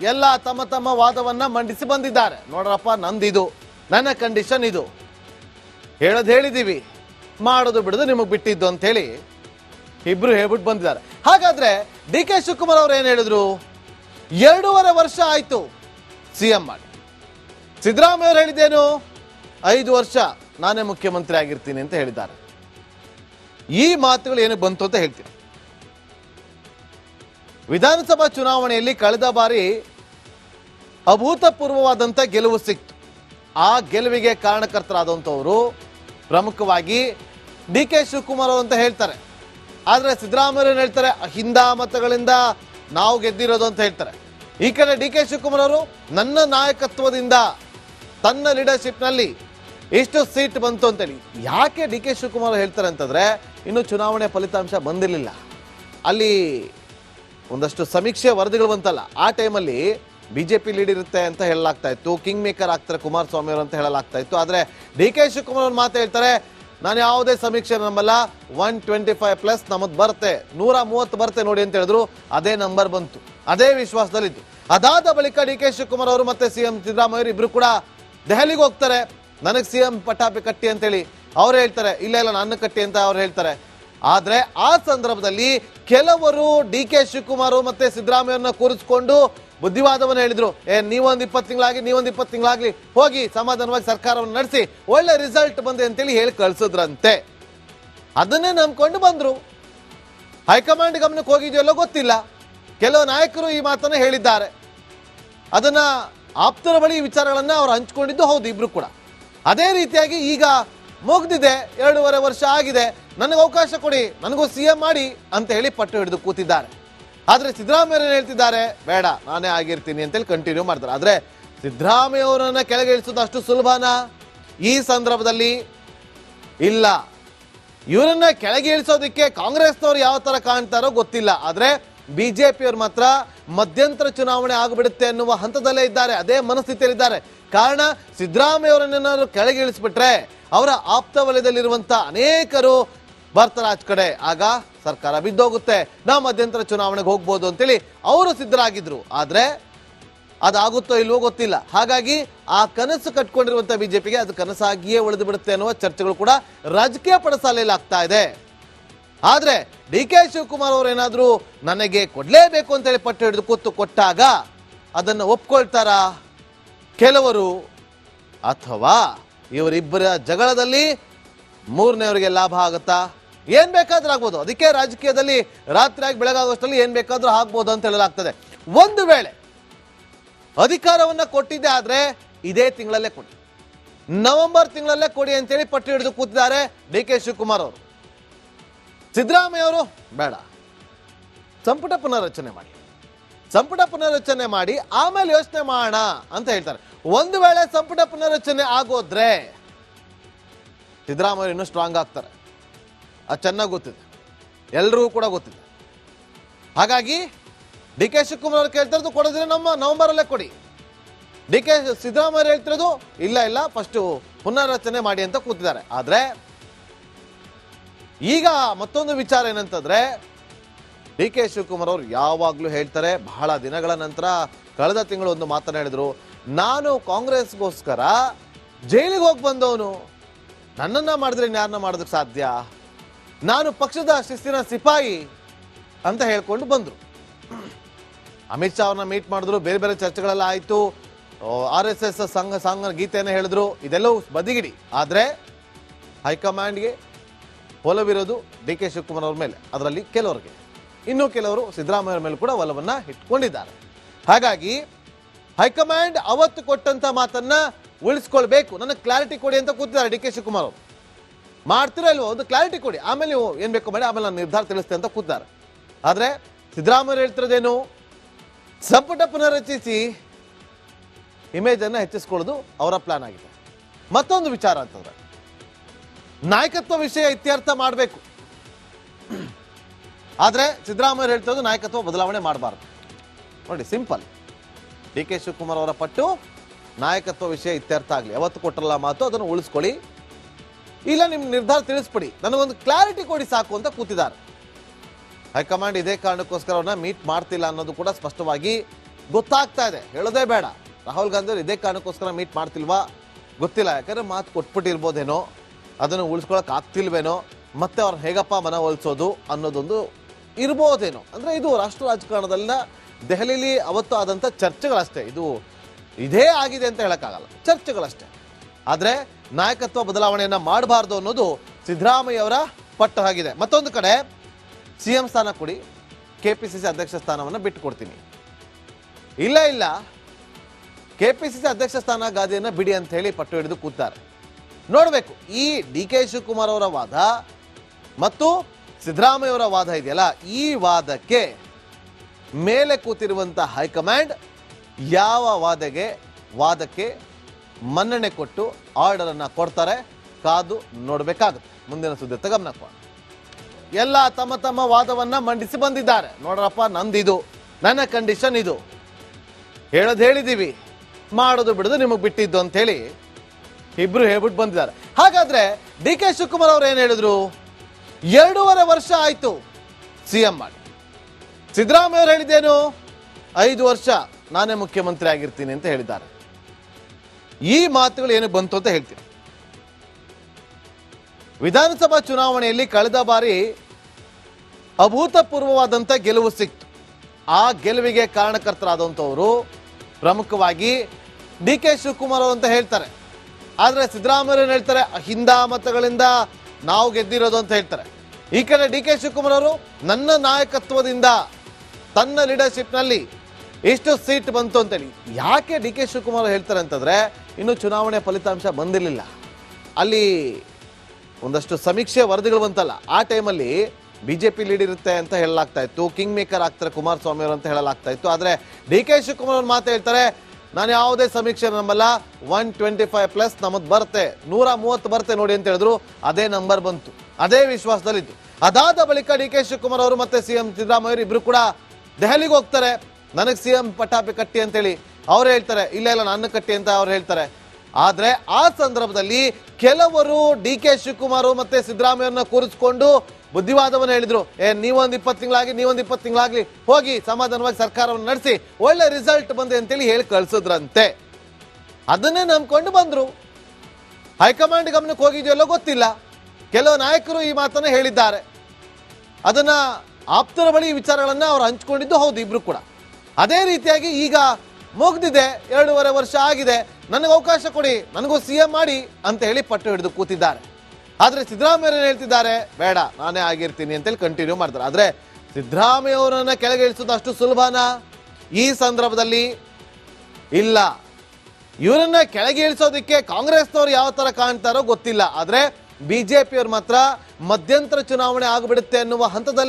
ಎಲ್ಲ ತಮ್ಮ ತಮ್ಮ ವಾದವನ್ನ ಮಂಡಿಸಿ ಬಂದಿದ್ದಾರೆ. ನೋಡ್ರಪ್ಪ, ನಂದಿದು. ನನ್ನ ಕಂಡೀಷನ್ ಇದು. ಹೇಳೋದು ಹೇಳಿದೀವಿ. ಮಾಡೋದು ಬಿಡೋದು ನಿಮಗೆ ಬಿಟ್ಟಿದ್ದು ಅಂತ ಹೇಳಿ ಇಬ್ರು ಹೇಳ್ಬಿಟ್ಟು ಬಂದಿದ್ದಾರೆ. ಹಾಗಾದ್ರೆ ಡಿ ಕೆ ಶಿವಕುಮಾರ್ ಅವ್ರು ಏನ್ ಹೇಳಿದ್ರು? ಎರಡೂವರೆ ವರ್ಷ ಆಯ್ತು ಸಿ ಎಂ ಮಾಡಿ. ಸಿದ್ದರಾಮಯ್ಯ ಅವ್ರು ಹೇಳಿದ್ದೇನು? ಐದು ವರ್ಷ ನಾನೇ ಮುಖ್ಯಮಂತ್ರಿ ಆಗಿರ್ತೀನಿ ಅಂತ ಹೇಳಿದ್ದಾರೆ. ಈ ಮಾತುಗಳು ಏನಕ್ಕೆ ಬಂತು ಅಂತ ಹೇಳ್ತೀನಿ. ವಿಧಾನಸಭಾ ಚುನಾವಣೆಯಲ್ಲಿ ಕಳೆದ ಬಾರಿ ಅಭೂತಪೂರ್ವವಾದಂಥ ಗೆಲುವು ಸಿಕ್ತು. ಆ ಗೆಲುವಿಗೆ ಕಾರಣಕರ್ತರಾದಂಥವರು ಪ್ರಮುಖವಾಗಿ ಡಿ ಕೆ ಶಿವಕುಮಾರ್ ಅಂತ ಹೇಳ್ತಾರೆ. ಆದರೆ ಸಿದ್ದರಾಮಯ್ಯ ಹೇಳ್ತಾರೆ ಹಿಂದ ಮತಗಳಿಂದ ನಾವು ಗೆದ್ದಿರೋದು ಅಂತ ಹೇಳ್ತಾರೆ. ಈ ಕಡೆ ಡಿ ಕೆ ಶಿವಕುಮಾರ್ ಅವರು, ನನ್ನ ನಾಯಕತ್ವದಿಂದ ತನ್ನ ಲೀಡರ್ಶಿಪ್ನಲ್ಲಿ ಎಷ್ಟು ಸೀಟ್ ಬಂತು ಅಂತೇಳಿ ಯಾಕೆ ಡಿ ಕೆ ಶಿವಕುಮಾರ್ ಹೇಳ್ತಾರೆ ಅಂತಂದ್ರೆ, ಇನ್ನು ಚುನಾವಣೆ ಫಲಿತಾಂಶ ಬಂದಿರಲಿಲ್ಲ. ಅಲ್ಲಿ ಒಂದಷ್ಟು ಸಮೀಕ್ಷೆ ವರದಿಗಳು ಬಂತಲ್ಲ. ಆ ಟೈಮಲ್ಲಿ ಬಿಜೆಪಿ ಲೀಡ್ ಇರುತ್ತೆ ಅಂತ ಹೇಳಲಾಗ್ತಾ ಇತ್ತು. ಕಿಂಗ್ ಮೇಕರ್ ಆಗ್ತಾರೆ, ಕುಮಾರಸ್ವಾಮಿ ಅವರು ಅಂತ ಹೇಳಲಾಗ್ತಾ ಇತ್ತು. ಆದರೆ ಡಿ ಕೆ ಶಿವಕುಮಾರ್ ಅವ್ರ ಮಾತು ಹೇಳ್ತಾರೆ, ನಾನು ಯಾವುದೇ ಸಮೀಕ್ಷೆ ನಮ್ಮಲ್ಲ ಒನ್ ಟ್ವೆಂಟಿ ಫೈವ್ ಪ್ಲಸ್ ನಮ್ಮದು ಬರುತ್ತೆ ನೂರ ಮೂವತ್ತು ಬರುತ್ತೆ ನೋಡಿ ಅಂತ ಹೇಳಿದ್ರು. ಅದೇ ನಂಬರ್ ಬಂತು. ಅದೇ ವಿಶ್ವಾಸದಲ್ಲಿದ್ದು. ಅದಾದ ಬಳಿಕ ಡಿ ಕೆ ಶಿವಕುಮಾರ್ ಅವರು ಮತ್ತೆ ಸಿಎಂ ಸಿದ್ದರಾಮಯ್ಯ ಇಬ್ಬರು ಕೂಡ ದೆಹಲಿಗೆ ಹೋಗ್ತಾರೆ. ನನಗೆ ಸಿ ಎಂ ಪಟಾಪಿ ಕಟ್ಟಿ ಅಂತೇಳಿ ಅವ್ರು ಹೇಳ್ತಾರೆ, ಇಲ್ಲ ಇಲ್ಲ, ನನ್ನ ಕಟ್ಟಿ ಅಂತ ಅವ್ರು ಹೇಳ್ತಾರೆ. ಆದ್ರೆ ಆ ಸಂದರ್ಭದಲ್ಲಿ ಕೆಲವರು ಡಿ ಕೆ ಶಿವಕುಮಾರ್ ಮತ್ತೆ ಸಿದ್ದರಾಮಯ್ಯನ ಕೂರಿಸಿಕೊಂಡು ಬುದ್ಧಿವಾದವನ್ನು ಹೇಳಿದ್ರು. ಏ, ನೀವೊಂದು ಇಪ್ಪತ್ತು ತಿಂಗಳಾಗಿ ನೀವೊಂದು ಇಪ್ಪತ್ತು ತಿಂಗಳಾಗ್ಲಿ, ಹೋಗಿ ಸಮಾಧಾನವಾಗಿ ಸರ್ಕಾರವನ್ನು ನಡೆಸಿ. ಒಳ್ಳೆ ರಿಸಲ್ಟ್ ಬಂದೆ ಅಂತೇಳಿ ಹೇಳಿ ಕಳಿಸಿದ್ರಂತೆ. ಅದನ್ನೇ ನಂಬ್ಕೊಂಡು ಬಂದ್ರು. ಹೈಕಮಾಂಡ್ ಗಮನಕ್ಕೆ ಹೋಗಿದೆಯಲ್ಲೋ ಗೊತ್ತಿಲ್ಲ. ಕೆಲವು ನಾಯಕರು ಈ ಮಾತನ್ನು ಹೇಳಿದ್ದಾರೆ. ಅದನ್ನ ಆಪ್ತರ ಬಳಿ ವಿಚಾರಗಳನ್ನು ಅವರು ಹಂಚ್ಕೊಂಡಿದ್ದು ಹೌದು, ಇಬ್ರು ಕೂಡ. ಅದೇ ರೀತಿಯಾಗಿ ಈಗ ಮುಗ್ದಿದೆ, ಎರಡೂವರೆ ವರ್ಷ ಆಗಿದೆ, ನನಗೆ ಅವಕಾಶ ಕೊಡಿ, ನನಗೂ ಸಿ ಎಂ ಮಾಡಿ ಅಂತ ಹೇಳಿ ಪಟ್ಟು ಹಿಡಿದು ಕೂತಿದ್ದಾರೆ. ಆದ್ರೆ ಸಿದ್ದರಾಮಯ್ಯ ಹೇಳ್ತಿದ್ದಾರೆ? ಬೇಡ, ನಾನೇ ಆಗಿರ್ತೀನಿ ಅಂತೇಳಿ ಕಂಟಿನ್ಯೂ ಮಾಡ್ತಾರೆ. ಆದ್ರೆ ಸಿದ್ದರಾಮಯ್ಯ ಅವರನ್ನ ಕೆಳಗೆ ಇಳಿಸೋದು ಅಷ್ಟು ಸುಲಭನಾ? ಈ ಸಂದರ್ಭದಲ್ಲಿ ಇಲ್ಲ. ಇವರನ್ನ ಕೆಳಗೆ ಇಳಿಸೋದಕ್ಕೆ ಕಾಂಗ್ರೆಸ್ನವ್ರು ಯಾವ ತರ ಕಾಣ್ತಾರೋ ಗೊತ್ತಿಲ್ಲ. ಆದ್ರೆ ಬಿಜೆಪಿಯವ್ರು ಮಾತ್ರ ಮಧ್ಯಂತರ ಚುನಾವಣೆ ಆಗಿಬಿಡುತ್ತೆ ಅನ್ನುವ ಹಂತದಲ್ಲೇ ಇದ್ದಾರೆ. ಅದೇ ಮನಸ್ಥಿತಿಯಲ್ಲಿದ್ದಾರೆ. ಕಾರಣ ಸಿದ್ದರಾಮಯ್ಯ ಅವರನ್ನೇನಾದ್ರು ಕೆಳಗೆ ಇಳಿಸ್ಬಿಟ್ರೆ ಅವರ ಆಪ್ತ ವಲಯದಲ್ಲಿರುವಂತ ಅನೇಕರು ಬರ್ತಾರೆ ಕಡೆ. ಆಗ ಸರ್ಕಾರ ಬಿದ್ದೋಗುತ್ತೆ. ನಾ ಮಧ್ಯಂತರ ಚುನಾವಣೆಗೆ ಹೋಗ್ಬೋದು ಅಂತೇಳಿ ಅವರು ಸಿದ್ಧರಾಗಿದ್ರು. ಆದ್ರೆ ಅದಾಗುತ್ತೋ ಇಲ್ವೋ ಗೊತ್ತಿಲ್ಲ. ಹಾಗಾಗಿ ಆ ಕನಸು ಕಟ್ಕೊಂಡಿರುವಂತ ಬಿಜೆಪಿಗೆ ಅದು ಕನಸಾಗಿಯೇ ಉಳಿದು ಬಿಡುತ್ತೆ ಅನ್ನುವ ಚರ್ಚೆಗಳು ಕೂಡ ರಾಜಕೀಯ ಪಡಸಾಲೆಯಲ್ಲಿ ಆಗ್ತಾ ಇದೆ. ಆದ್ರೆ ಡಿ ಕೆ ಶಿವಕುಮಾರ್ ಅವರು ಏನಾದ್ರೂ ನನಗೆ ಕೊಡ್ಲೇಬೇಕು ಅಂತೇಳಿ ಪಟ್ಟು ಹಿಡಿದು ಕೂತು ಕೊಟ್ಟಾಗ ಅದನ್ನು ಒಪ್ಕೊಳ್ತಾರಾ? ಕೆಲವರು ಅಥವಾ ಇವರಿಬ್ಬರ ಜಗಳದಲ್ಲಿ ಮೂರನೇವರಿಗೆ ಲಾಭ ಆಗುತ್ತಾ? ಏನ್ ಬೇಕಾದ್ರೂ ಆಗ್ಬೋದು. ಅದಕ್ಕೆ ರಾಜಕೀಯದಲ್ಲಿ ರಾತ್ರಿ ಆಗಿ ಬೆಳಗಾಗುವಷ್ಟರಲ್ಲಿ ಏನ್ ಬೇಕಾದ್ರೂ ಆಗ್ಬೋದು ಅಂತ ಹೇಳಲಾಗ್ತದೆ. ಒಂದು ವೇಳೆ ಅಧಿಕಾರವನ್ನ ಕೊಟ್ಟಿದ್ದೆ ಆದ್ರೆ ಇದೇ ತಿಂಗಳಲ್ಲೇ ಕೊಡಿ. ನವೆಂಬರ್ ತಿಂಗಳಲ್ಲೇ ಕೊಡಿ ಅಂತೇಳಿ ಪಟ್ಟಿ ಹಿಡಿದು ಕೂತಿದ್ದಾರೆ ಡಿ ಕೆ ಶಿವಕುಮಾರ್ ಅವರು. ಸಿದ್ದರಾಮಯ್ಯ ಅವರು, ಬೇಡ. ಸಂಪುಟ ಪುನರ್ರಚನೆ ಮಾಡಿ. ಸಂಪುಟ ಪುನರ್ರಚನೆ ಮಾಡಿ ಆಮೇಲೆ ಯೋಚನೆ ಮಾಡೋಣ ಅಂತ ಹೇಳ್ತಾರೆ. ಒಂದು ವೇಳೆ ಸಂಪುಟ ಪುನರ್ರಚನೆ ಆಗೋದ್ರೆ ಸಿದ್ದರಾಮಯ್ಯ ಇನ್ನೂ ಸ್ಟ್ರಾಂಗ್ ಆಗ್ತಾರೆ. ಅದು ಚೆನ್ನಾಗಿ ಗೊತ್ತಿದೆ. ಎಲ್ರಿಗೂ ಕೂಡ ಗೊತ್ತಿದೆ. ಹಾಗಾಗಿ ಡಿ ಕೆ ಶಿವಕುಮಾರ್ ಅವ್ರು ಕೇಳ್ತಿರೋದು ಕೊಡೋದ್ರೆ ನಮ್ಮ ನವೆಂಬರಲ್ಲೇ ಕೊಡಿ. ಡಿ ಕೆ ಸಿದ್ದರಾಮಯ್ಯ ಹೇಳ್ತಿರೋದು ಇಲ್ಲ ಇಲ್ಲ ಫಸ್ಟು ಪುನರ್ರಚನೆ ಮಾಡಿ ಅಂತ ಕೂತಿದ್ದಾರೆ. ಆದರೆ ಈಗ ಮತ್ತೊಂದು ವಿಚಾರ ಏನಂತಂದ್ರೆ ಡಿ ಕೆ ಶಿವಕುಮಾರ್ ಅವರು ಯಾವಾಗಲೂ ಹೇಳ್ತಾರೆ, ಬಹಳ ದಿನಗಳ ನಂತರ ಕಳೆದ ತಿಂಗಳು ಒಂದು ಮಾತನಾಡಿದರು ನಾನು ಕಾಂಗ್ರೆಸ್ಗೋಸ್ಕರ ಜೈಲಿಗೆ ಹೋಗಿ ಬಂದವನು. ನನ್ನನ್ನು ಮಾಡಿದ್ರೆ ಯಾರನ್ನ ಮಾಡೋದಕ್ಕೆ ಸಾಧ್ಯ? ನಾನು ಪಕ್ಷದ ಶಿಸ್ತಿನ ಸಿಪಾಯಿ ಅಂತ ಹೇಳ್ಕೊಂಡು ಬಂದರು. ಅಮಿತ್ ಶಾ ಅವ್ರನ್ನ ಮೀಟ್ ಮಾಡಿದ್ರು, ಬೇರೆ ಬೇರೆ ಚರ್ಚೆಗಳೆಲ್ಲ ಆಯಿತು. ಆರ್ ಎಸ್ ಎಸ್ ಸಂಘ ಸಂಘ ಗೀತೆಯನ್ನು ಹೇಳಿದ್ರು, ಇದೆಲ್ಲವೂ ಬದಿಗಿಡಿ. ಆದರೆ ಹೈಕಮಾಂಡ್ಗೆ ಒಲವಿರೋದು ಡಿ ಕೆ ಶಿವಕುಮಾರ್ ಅವ್ರ ಮೇಲೆ, ಅದರಲ್ಲಿ ಕೆಲವರಿಗೆ. ಇನ್ನು ಕೆಲವರು ಸಿದ್ದರಾಮಯ್ಯ ಮೇಲೆ ಕೂಡ ಒಲವನ್ನ ಇಟ್ಕೊಂಡಿದ್ದಾರೆ. ಹಾಗಾಗಿ ಹೈಕಮಾಂಡ್ ಅವತ್ತು ಕೊಟ್ಟಂತ ಮಾತನ್ನ ಉಳಿಸ್ಕೊಳ್ಬೇಕು. ನನಗೆ ಕ್ಲಾರಿಟಿ ಕೊಡಿ ಅಂತ ಕೂತಿದ್ದಾರೆ ಡಿ ಕೆ ಶಿವಕುಮಾರ್ ಅವರು. ಮಾಡ್ತೀರಾ ಒಂದು ಕ್ಲಾರಿಟಿ ಕೊಡಿ. ಆಮೇಲೆ ನೀವು ಏನ್ ಬೇಕು ಮಾಡಿ, ಆಮೇಲೆ ನಾನು ನಿರ್ಧಾರ ತಿಳಿಸ್ತೇನೆ ಅಂತ ಕೂತಿದ್ದಾರೆ. ಆದ್ರೆ ಸಿದ್ದರಾಮಯ್ಯ ಹೇಳ್ತಿರೋದೇನು? ಸಂಪುಟ ಪುನರ್ರಚಿಸಿ ಇಮೇಜ್ ಅನ್ನ ಹೆಚ್ಚಿಸ್ಕೊಳ್ಳೋದು ಅವರ ಪ್ಲಾನ್ ಆಗಿದೆ. ಮತ್ತೊಂದು ವಿಚಾರ ಅಂತಂದ್ರೆ ನಾಯಕತ್ವ ವಿಷಯ ಇತ್ಯರ್ಥ ಮಾಡಬೇಕು. ಆದ್ರೆ ಸಿದ್ದರಾಮಯ್ಯ ಹೇಳ್ತಿರೋದು ನಾಯಕತ್ವ ಬದಲಾವಣೆ ಮಾಡಬಾರ್ದು. ನೋಡಿ, ಸಿಂಪಲ್. ಡಿ ಕೆ ಶಿವಕುಮಾರ್ ಅವರ ಪಟ್ಟು ನಾಯಕತ್ವ ವಿಷಯ ಇತ್ಯರ್ಥ ಆಗಲಿ. ಯಾವತ್ತು ಕೊಟ್ಟರಲ್ಲ ಮಾತು, ಅದನ್ನು ಉಳಿಸ್ಕೊಳ್ಳಿ. ಇಲ್ಲ ನಿಮ್ಮ ನಿರ್ಧಾರ ತಿಳಿಸ್ಬಿಡಿ. ನನಗೊಂದು ಕ್ಲಾರಿಟಿ ಕೊಡಿ ಸಾಕು ಅಂತ ಕೂತಿದ್ದಾರೆ. ಹೈಕಮಾಂಡ್ ಇದೇ ಕಾರಣಕ್ಕೋಸ್ಕರ ಅವ್ರನ್ನ ಮೀಟ್ ಮಾಡ್ತಿಲ್ಲ ಅನ್ನೋದು ಕೂಡ ಸ್ಪಷ್ಟವಾಗಿ ಗೊತ್ತಾಗ್ತಾ ಇದೆ. ಹೇಳೋದೇ ಬೇಡ. ರಾಹುಲ್ ಗಾಂಧಿ ಅವರು ಇದೇ ಕಾರಣಕ್ಕೋಸ್ಕರ ಮೀಟ್ ಮಾಡ್ತಿಲ್ವಾ? ಗೊತ್ತಿಲ್ಲ. ಯಾಕಂದ್ರೆ ಮಾತು ಕೊಟ್ಬಿಟ್ಟಿರ್ಬೋದೇನೋ, ಅದನ್ನು ಉಳಿಸ್ಕೊಳಕ್ ಆಗ್ತಿಲ್ವೇನೋ, ಮತ್ತೆ ಅವ್ರನ್ನ ಹೇಗಪ್ಪ ಮನ ಅನ್ನೋದೊಂದು ಇರ್ಬೋದೇನೋ. ಅಂದ್ರೆ ಇದು ರಾಷ್ಟ್ರ ರಾಜಕಾರಣದಲ್ಲಿನ ದೆಹಲಿಲಿ ಅವತ್ತು ಆದಂಥ ಚರ್ಚೆಗಳಷ್ಟೇ. ಇದು ಇದೇ ಆಗಿದೆ ಅಂತ ಹೇಳೋಕ್ಕಾಗಲ್ಲ. ಚರ್ಚೆಗಳಷ್ಟೇ. ಆದರೆ ನಾಯಕತ್ವ ಬದಲಾವಣೆಯನ್ನು ಮಾಡಬಾರ್ದು ಅನ್ನೋದು ಸಿದ್ದರಾಮಯ್ಯ ಅವರ ಪಟ್ಟು ಆಗಿದೆ. ಮತ್ತೊಂದು ಕಡೆ ಸಿ ಎಂ ಸ್ಥಾನ ಕೊಡಿ ಕೆ ಪಿ ಸಿ ಸಿ ಅಧ್ಯಕ್ಷ ಸ್ಥಾನವನ್ನು ಬಿಟ್ಟು ಕೊಡ್ತೀನಿ ಇಲ್ಲ ಇಲ್ಲ. ಕೆ ಪಿ ಸಿ ಸಿ ಅಧ್ಯಕ್ಷ ಸ್ಥಾನ ಗಾದಿಯನ್ನು ಬಿಡಿ ಅಂತ ಹೇಳಿ ಪಟ್ಟು ಹಿಡಿದು ಕೂತಾರೆ. ನೋಡಬೇಕು. ಈ ಡಿ ಕೆ ಶಿವಕುಮಾರ್ ಅವರ ವಾದ ಮತ್ತು ಸಿದ್ದರಾಮಯ್ಯ ಅವರ ವಾದ ಇದೆಯಲ್ಲ, ಈ ವಾದಕ್ಕೆ ಮೇಲೆ ಕೂತಿರುವಂಥ ಹೈಕಮಾಂಡ್ ಯಾವ ವಾದಗೆ, ವಾದಕ್ಕೆ ಮನ್ನಣೆ ಕೊಟ್ಟು ಆರ್ಡರ್ ಅನ್ನ ಕೊಡ್ತಾರೆ, ಕಾದು ನೋಡಬೇಕಾಗುತ್ತೆ. ಮುಂದಿನ ಸುದ್ದಿ ಗಮನ. ಎಲ್ಲ ತಮ್ಮ ತಮ್ಮ ವಾದವನ್ನ ಮಂಡಿಸಿ ಬಂದಿದ್ದಾರೆ. ನೋಡ್ರಪ್ಪ, ನಂದಿದು, ನನ್ನ ಕಂಡೀಷನ್ ಇದು. ಹೇಳೋದು ಹೇಳಿದೀವಿ, ಮಾಡೋದು ಬಿಡೋದು ನಿಮಗೆ ಬಿಟ್ಟಿದ್ದು ಅಂತ ಹೇಳಿ ಇಬ್ರು ಹೇಳ್ಬಿಟ್ಟು ಬಂದಿದ್ದಾರೆ. ಹಾಗಾದ್ರೆ ಡಿ ಕೆ ಶಿವಕುಮಾರ್ ಅವ್ರು ಏನ್ ಹೇಳಿದ್ರು? ಎರಡೂವರೆ ವರ್ಷ ಆಯ್ತು ಸಿ ಎಂ ಮಾಡಿ. ಸಿದ್ದರಾಮಯ್ಯ ಅವರು ಹೇಳಿದ್ದೇನು? ಐದು ವರ್ಷ ನಾನೇ ಮುಖ್ಯಮಂತ್ರಿ ಆಗಿರ್ತೀನಿ ಅಂತ ಹೇಳಿದ್ದಾರೆ. ಈ ಮಾತುಗಳು ಏನಕ್ಕೆ ಬಂತು ಅಂತ ಹೇಳ್ತೀನಿ. ವಿಧಾನಸಭಾ ಚುನಾವಣೆಯಲ್ಲಿ ಕಳೆದ ಬಾರಿ ಅಭೂತಪೂರ್ವವಾದಂಥ ಗೆಲುವು ಸಿಕ್ತು. ಆ ಗೆಲುವಿಗೆ ಕಾರಣಕರ್ತರಾದಂಥವರು ಪ್ರಮುಖವಾಗಿ ಡಿ ಕೆ ಶಿವಕುಮಾರ್ ಅವರು ಅಂತ ಹೇಳ್ತಾರೆ. ಆದರೆ ಸಿದ್ದರಾಮಯ್ಯ ಹೇಳ್ತಾರೆ? ಹಿಂದ ಮತಗಳಿಂದ ನಾವು ಗೆದ್ದಿರೋದು ಅಂತ ಹೇಳ್ತಾರೆ. ಈ ಕಡೆ ಡಿ ಕೆ ಶಿವಕುಮಾರ್ ಅವರು ನನ್ನ ನಾಯಕತ್ವದಿಂದ ತನ್ನ ಲೀಡರ್ಶಿಪ್ನಲ್ಲಿ ಎಷ್ಟು ಸೀಟ್ ಬಂತು ಅಂತೇಳಿ. ಯಾಕೆ ಡಿ ಕೆ ಶಿವಕುಮಾರ್ ಹೇಳ್ತಾರೆ ಅಂತಂದ್ರೆ ಇನ್ನು ಚುನಾವಣೆ ಫಲಿತಾಂಶ ಬಂದಿರಲಿಲ್ಲ. ಅಲ್ಲಿ ಒಂದಷ್ಟು ಸಮೀಕ್ಷೆ ವರದಿಗಳು ಬಂತಲ್ಲ. ಆ ಟೈಮಲ್ಲಿ ಬಿಜೆಪಿ ಲೀಡ್ ಇರುತ್ತೆ ಅಂತ ಹೇಳಲಾಗ್ತಾ ಇತ್ತು. ಕಿಂಗ್ ಮೇಕರ್ ಆಗ್ತಾರೆ ಕುಮಾರಸ್ವಾಮಿ ಅವರು ಅಂತ ಹೇಳಲಾಗ್ತಾ ಇತ್ತು. ಆದರೆ ಡಿ ಕೆ ಶಿವಕುಮಾರ್ ಅವ್ರ ಮಾತು ಹೇಳ್ತಾರೆ ನಾನು ಯಾವುದೇ ಸಮೀಕ್ಷೆ ನಂಬಲ್ಲ ಒನ್ ಟ್ವೆಂಟಿ ಫೈವ್ ಪ್ಲಸ್ ನಮ್ಮದು ಬರುತ್ತೆ. ನೂರ ಮೂವತ್ತು ಬರುತ್ತೆ ನೋಡಿ ಅಂತ ಹೇಳಿದ್ರು, ಅದೇ ನಂಬರ್ ಬಂತು. ಅದೇ ವಿಶ್ವಾಸದಲ್ಲಿದ್ದು. ಅದಾದ ಬಳಿಕ ಡಿ ಕೆ ಶಿವಕುಮಾರ್ ಅವರು ಮತ್ತೆ ಸಿ ಎಂ ಸಿದ್ದರಾಮಯ್ಯ ಇಬ್ರು ಕೂಡ ದೆಹಲಿಗೆ ಹೋಗ್ತಾರೆ. ನನಗೆ ಸಿ ಎಂ ಪಟಾಪಿ ಕಟ್ಟಿ ಅಂತೇಳಿ ಅವ್ರು ಹೇಳ್ತಾರೆ. ಇಲ್ಲ ಇಲ್ಲ, ನನ್ನ ಕಟ್ಟಿ ಅಂತ ಅವ್ರು ಹೇಳ್ತಾರೆ. ಆದ್ರೆ ಆ ಸಂದರ್ಭದಲ್ಲಿ ಕೆಲವರು ಡಿ ಕೆ ಶಿವಕುಮಾರ್ ಮತ್ತೆ ಸಿದ್ದರಾಮಯ್ಯನ ಕೂರಿಸ್ಕೊಂಡು ಬುದ್ಧಿವಾದವನ್ನು ಹೇಳಿದ್ರು. ಏ, ನೀವೊಂದು ಇಪ್ಪತ್ತು ತಿಂಗಳಾಗಿ ನೀವೊಂದು ಇಪ್ಪತ್ತು ತಿಂಗಳಾಗ್ಲಿ ಹೋಗಿ ಸಮಾಧಾನವಾಗಿ ಸರ್ಕಾರವನ್ನು ನಡೆಸಿ, ಒಳ್ಳೆ ರಿಸಲ್ಟ್ ಬಂದೆ ಅಂತೇಳಿ ಹೇಳಿ ಕಳಿಸಿದ್ರಂತೆ. ಅದನ್ನೇ ನಂಬ್ಕೊಂಡು ಬಂದ್ರು. ಹೈಕಮಾಂಡ್ ಗಮನಕ್ಕೆ ಹೋಗಿದೆಯಲ್ಲೋ ಗೊತ್ತಿಲ್ಲ. ಕೆಲವು ನಾಯಕರು ಈ ಮಾತನ್ನು ಹೇಳಿದ್ದಾರೆ. ಅದನ್ನ ಆಪ್ತರ ಬಳಿ ವಿಚಾರಗಳನ್ನು ಅವರು ಹಂಚ್ಕೊಂಡಿದ್ದು ಹೌದು, ಇಬ್ರು ಕೂಡ. ಅದೇ ರೀತಿಯಾಗಿ ಈಗ ಮುಗ್ದಿದೆ, ಎರಡೂವರೆ ವರ್ಷ ಆಗಿದೆ. ನನಗೆ ಅವಕಾಶ ಕೊಡಿ, ನನಗೂ ಸಿ ಎಂ ಮಾಡಿ ಅಂತ ಹೇಳಿ ಪಟ್ಟು ಹಿಡಿದು ಕೂತಿದ್ದಾರೆ. ಆದ್ರೆ ಸಿದ್ದರಾಮಯ್ಯ ಹೇಳ್ತಿದ್ದಾರೆ? ಬೇಡ, ನಾನೇ ಆಗಿರ್ತೀನಿ ಅಂತೇಳಿ ಕಂಟಿನ್ಯೂ ಮಾಡ್ತಾರೆ. ಆದ್ರೆ ಸಿದ್ದರಾಮಯ್ಯ ಅವರನ್ನ ಕೆಳಗೆ ಇಳಿಸೋದು ಅಷ್ಟು ಸುಲಭನಾ? ಈ ಸಂದರ್ಭದಲ್ಲಿ ಇಲ್ಲ. ಇವರನ್ನ ಕೆಳಗೆ ಇಳಿಸೋದಕ್ಕೆ ಕಾಂಗ್ರೆಸ್ನವ್ರು ಯಾವ ತರ ಕಾಣ್ತಾರೋ ಗೊತ್ತಿಲ್ಲ. ಆದ್ರೆ ಪಿಯವ್ರು ಮಾತ್ರ ಮಧ್ಯಂತರ ಚುನಾವಣೆ ಆಗಿಬಿಡುತ್ತೆ ಅನ್ನುವ ಹಂತದಲ್ಲೇ